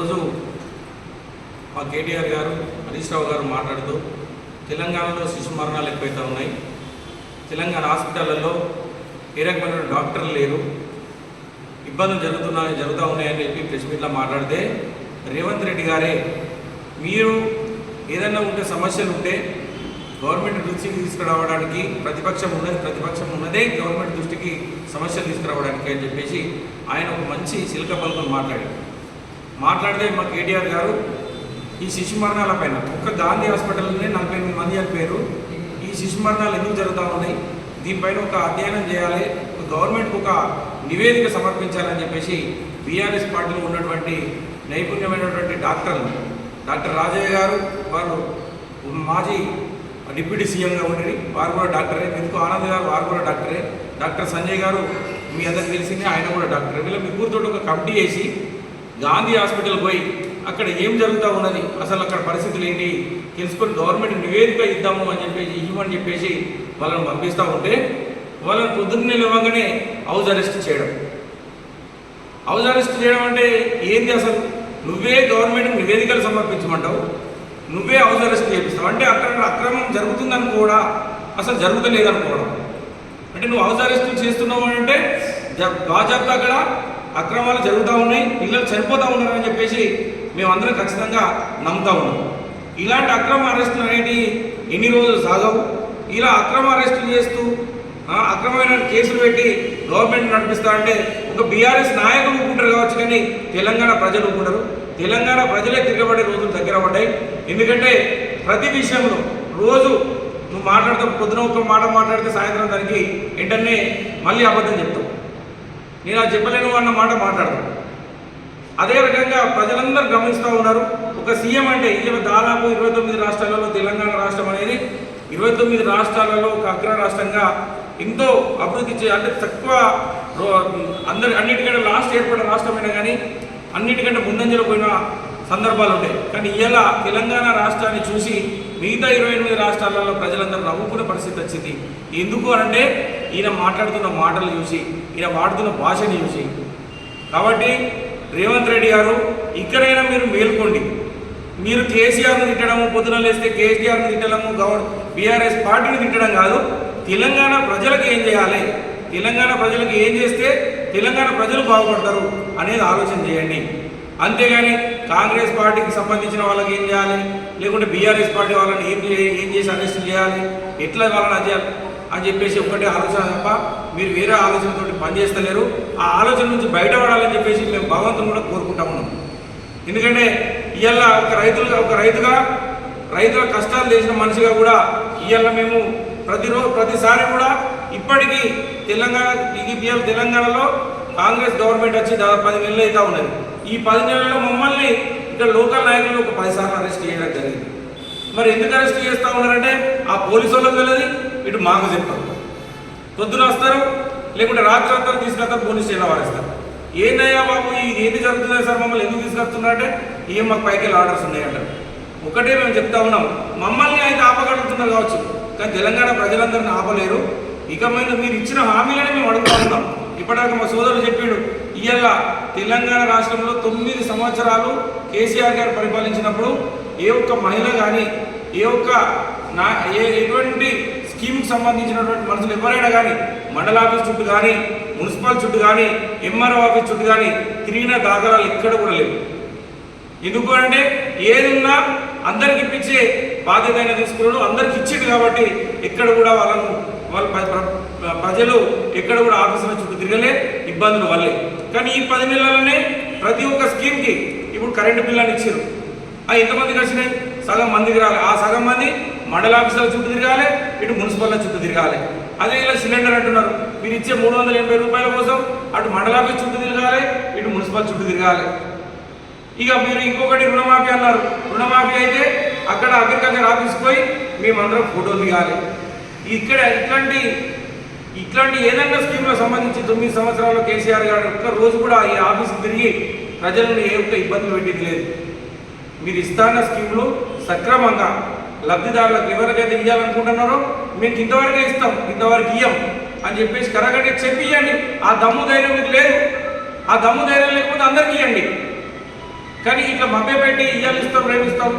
ఈరోజు మా కేటీఆర్ గారు హరీష్ రావు గారు మాట్లాడుతూ తెలంగాణలో శిశు మరణాలు ఎక్కువైతే ఉన్నాయి. తెలంగాణ హాస్పిటళ్ళలో ఏ రకమైన డాక్టర్లు లేరు. ఇబ్బందులు జరుగుతున్నాయి జరుగుతూ ఉన్నాయని చెప్పి ప్రెస్ మీట్లో మాట్లాడితే రేవంత్ రెడ్డి గారే మీరు ఏదైనా ఉంటే సమస్యలు ఉంటే గవర్నమెంట్ దృష్టికి తీసుకురావడానికి ప్రతిపక్షం ఉన్నది ప్రతిపక్షం ఉన్నదే గవర్నమెంట్ దృష్టికి సమస్యలు తీసుకురావడానికి అని చెప్పేసి ఆయన ఒక మంచి శిల్క పలుకులు మాట్లాడారు. మాట్లాడితే మా కేటీఆర్ గారు ఈ శిశు మరణాల పైన ఒక్క గాంధీ హాస్పిటల్లోనే నలభై ఎనిమిది మంది చనిపోయారు. ఈ శిశు మరణాలు ఎందుకు జరుగుతూ ఉన్నాయి? దీనిపైన ఒక అధ్యయనం చేయాలి. ఒక గవర్నమెంట్కి ఒక నివేదిక సమర్పించాలని చెప్పేసి బీఆర్ఎస్ పార్టీలో ఉన్నటువంటి నైపుణ్యమైనటువంటి డాక్టర్లు డాక్టర్ రాజయ్య గారు వారు మాజీ డిప్యూటీ సీఎంగా ఉండేది వారు కూడా డాక్టరే. ఎందుకు? ఆనంద్ గారు వారు కూడా డాక్టరే. డాక్టర్ సంజయ్ గారు మీ అందరికి తెలిసిందే ఆయన కూడా డాక్టరే. వీళ్ళ ముగ్గురితో ఒక కమిటీ వేసి గాంధీ హాస్పిటల్ పోయి అక్కడ ఏం జరుగుతూ ఉన్నది? అసలు అక్కడ పరిస్థితులు ఏంటి? తెలుసుకొని గవర్నమెంట్ నివేదిక ఇద్దాము అని చెప్పేసి ఇవ్వమని చెప్పేసి వాళ్ళని పంపిస్తూ ఉంటే వాళ్ళని పొద్దున్నే లేవగానే హౌస్ అరెస్ట్ చేయడం. హౌస్ అరెస్ట్ చేయడం అంటే ఏంది అసలు? నువ్వే గవర్నమెంట్ నివేదికలు సమర్పించమంటావు. నువ్వే హౌస్ అరెస్ట్ చేపిస్తావు. అంటే అక్కడ అక్రమం జరుగుతుందని కూడా అసలు జరుగుతలేదనుకోవడం. అంటే నువ్వు హౌస్ అరెస్ట్ చేస్తున్నావు అంటే జ- బాజాబ్తా అక్కడ అక్రమాలు జరుగుతూ ఉన్నాయి పిల్లలు చనిపోతూ ఉన్నారని చెప్పేసి మేమందరం ఖచ్చితంగా నమ్ముతా ఉన్నాం. ఇలాంటి అక్రమ అరెస్టులు అనేవి ఎన్ని రోజులు సాగవు. ఇలా అక్రమ అరెస్టులు చేస్తూ అక్రమమైన కేసులు పెట్టి గవర్నమెంట్ నడిపిస్తా అంటే ఒక బీఆర్ఎస్ నాయకులు ఒప్పుకుంటారు కావచ్చు కానీ తెలంగాణ ప్రజలు ఒప్పుకుంటారు. తెలంగాణ ప్రజలే తిరగబడే రోజులు దగ్గర పడ్డాయి. ఎందుకంటే ప్రతి విషయంలో రోజు నువ్వు మాట్లాడుతూ పొద్దున ఒక మాట మాట్లాడితే సాయంత్రం దానికి వెంటనే మళ్ళీ అబద్ధం చెప్తావు. నేను అది చెప్పలేను అన్న మాట మాట్లాడతాను. అదే రకంగా ప్రజలందరూ గమనిస్తూ ఉన్నారు. ఒక సీఎం అంటే ఇరవై దాదాపు ఇరవై తొమ్మిది రాష్ట్రాలలో తెలంగాణ రాష్ట్రం అనేది ఇరవై తొమ్మిది రాష్ట్రాలలో ఒక అగ్ర రాష్ట్రంగా ఎంతో అభివృద్ధి చే అంటే తక్కువ అందరి అన్నిటికంటే లాస్ట్ ఏర్పడిన రాష్ట్రమైనా కానీ అన్నిటికంటే ముందంజలో పోయిన సందర్భాలు ఉంటాయి. కానీ ఇలా తెలంగాణ రాష్ట్రాన్ని చూసి మిగతా ఇరవై ఎనిమిది రాష్ట్రాలలో ప్రజలందరూ నవ్వుకునే పరిస్థితి వచ్చింది. ఎందుకు అంటే ఈయన మాట్లాడుతున్న మాటలు చూసి ఈయన వాడుతున్న భాషని చూసి. కాబట్టి రేవంత్ రెడ్డి గారు ఇక్కడైనా మీరు మేల్కోండి. మీరు కేసీఆర్ను తిట్టడము పొద్దున లేస్తే కేసీఆర్ను తిట్టడము గవర్ బీఆర్ఎస్ పార్టీని తిట్టడం కాదు. తెలంగాణ ప్రజలకు ఏం చేయాలి? తెలంగాణ ప్రజలకు ఏం చేస్తే తెలంగాణ ప్రజలు బాగుపడతారు అనేది ఆలోచన చేయండి. అంతేగాని కాంగ్రెస్ పార్టీకి సంబంధించిన వాళ్ళకి ఏం చేయాలి? లేకుంటే బీఆర్ఎస్ పార్టీ వాళ్ళని ఏం ఏం చేసి అరెస్ట్ చేయాలి? ఎట్లా వాళ్ళని అది చేయాలి అని చెప్పేసి ఒక్కటే ఆలోచన తప్ప మీరు వేరే ఆలోచనతో పనిచేస్తలేరు ఆ ఆలోచన నుంచి బయటపడాలని చెప్పేసి మేము భగవంతుని కూడా కోరుకుంటా ఉన్నాం. ఎందుకంటే ఇవాళ ఒక రైతులుగా ఒక రైతుగా రైతుల కష్టాలు చేసిన మనిషిగా కూడా ఇవాళ మేము ప్రతిరోజు ప్రతిసారి కూడా ఇప్పటికీ తెలంగాణ ఇవాళ తెలంగాణలో కాంగ్రెస్ గవర్నమెంట్ వచ్చి దాదాపు పది నెలలు అవుతా ఉన్నది. ఈ పది నెలల్లో మమ్మల్ని ఇక్కడ లోకల్ నాయకులు ఒక పది సార్లు అరెస్ట్ చేయడం జరిగింది. మరి ఎందుకు అరెస్ట్ చేస్తూ ఉన్నారంటే ఆ పోలీసు వాళ్ళకి వెళ్ళదు ఇటు మాకు చెప్తారు పొద్దున వస్తారు లేకుంటే రాత్రి వస్తారు తీసుకెళ్తారు పోలీస్ స్టేషన్ వారేస్తారు ఏందయ్యా బాబు ఇది ఏది జరుగుతుంది సార్ మమ్మల్ని ఎందుకు తీసుకొస్తున్నారంటే ఏం మాకు పైకి ఆర్డర్స్ ఉన్నాయంటారు. ఒకటే మేము చెప్తా ఉన్నాం మమ్మల్ని అయితే ఆపగలుగుతున్నారు కావచ్చు కానీ తెలంగాణ ప్రజలందరిని ఆపలేరు. ఇక మీద మీరు ఇచ్చిన హామీలనే మేము అడుగుతా ఉన్నాం. ఇప్పటివరకు మా సోదరుడు చెప్పాడు ఇవాళ తెలంగాణ రాష్ట్రంలో తొమ్మిది సంవత్సరాలు కేసీఆర్ గారు పరిపాలించినప్పుడు ఏ ఒక్క మహిళ కానీ ఏ ఒక్క నా ఏ ఎటువంటి స్కీమ్కి సంబంధించినటువంటి మనుషులు ఎవరైనా కానీ మండల ఆఫీస్ చుట్టూ కానీ మున్సిపల్ చుట్టూ కానీ ఎంఆర్ఓ ఆఫీస్ చుట్టూ కానీ తిరిగిన దాఖలాలు ఎక్కడ కూడా లేవు. ఎందుకు అంటే ఏదున్నా అందరికి ఇప్పించే బాధ్యత అయినా తీసుకున్నాడు అందరికి ఇచ్చింది కాబట్టి ఎక్కడ కూడా వాళ్ళను వాళ్ళ ప్రజలు ఎక్కడ కూడా ఆఫీసుల చుట్టూ తిరగలే ఇబ్బందులు వల్లే కానీ ఈ పది నెలలనే ప్రతి ఒక్క స్కీమ్కి ఇప్పుడు కరెంటు బిల్లు అని ఇచ్చారు. ఆ ఎంతమందికి వచ్చినాయి సగం మందికి రాలి. ఆ సగం మంది మండల ఆఫీసుల చుట్టూ తిరగాలి ఇటు మున్సిపల్ చుట్టూ తిరగాలి. అదే ఇలా సిలిండర్ అంటున్నారు. మీరు ఇచ్చే మూడు వందల ఎనభై రూపాయల కోసం అటు మండల ఆఫీస్ చుట్టూ తిరగాలి ఇటు మున్సిపల్ చుట్టూ తిరగాలి. ఇక మీరు ఇంకొకటి రుణమాఫీ అన్నారు. రుణమాఫీ అయితే అక్కడ అగ్రికల్చర్ ఆఫీస్ పోయి మేమందరం ఫోటోలు దిగాలి. ఇక్కడ ఇట్లాంటి ఇట్లాంటి ఏదైనా స్కీమ్లో సంబంధించి తొమ్మిది సంవత్సరాల్లో కేసీఆర్ గారు ఒక్క రోజు కూడా ఈ ఆఫీస్కి తిరిగి ప్రజలను ఏ ఒక్క ఇబ్బంది పెట్టేది లేదు. మీరు ఇస్తాన్న స్కీములు సక్రమంగా లబ్ధిదారులకు ఎవరికైతే ఇవ్వాలనుకుంటున్నారో మేము ఇంతవరకే ఇస్తాం ఇంతవరకు ఇయ్యం అని చెప్పేసి కరగట్టి చెప్పియండి ఆ దమ్ము ధైర్యం మీకు లేదు. ఆ దమ్ము ధైర్యం లేకపోతే అందరికి ఇవ్వండి కానీ ఇట్లా మభ్య పెట్టి ఇయ్యాలు ఇస్తాం రేపు ఇస్తాం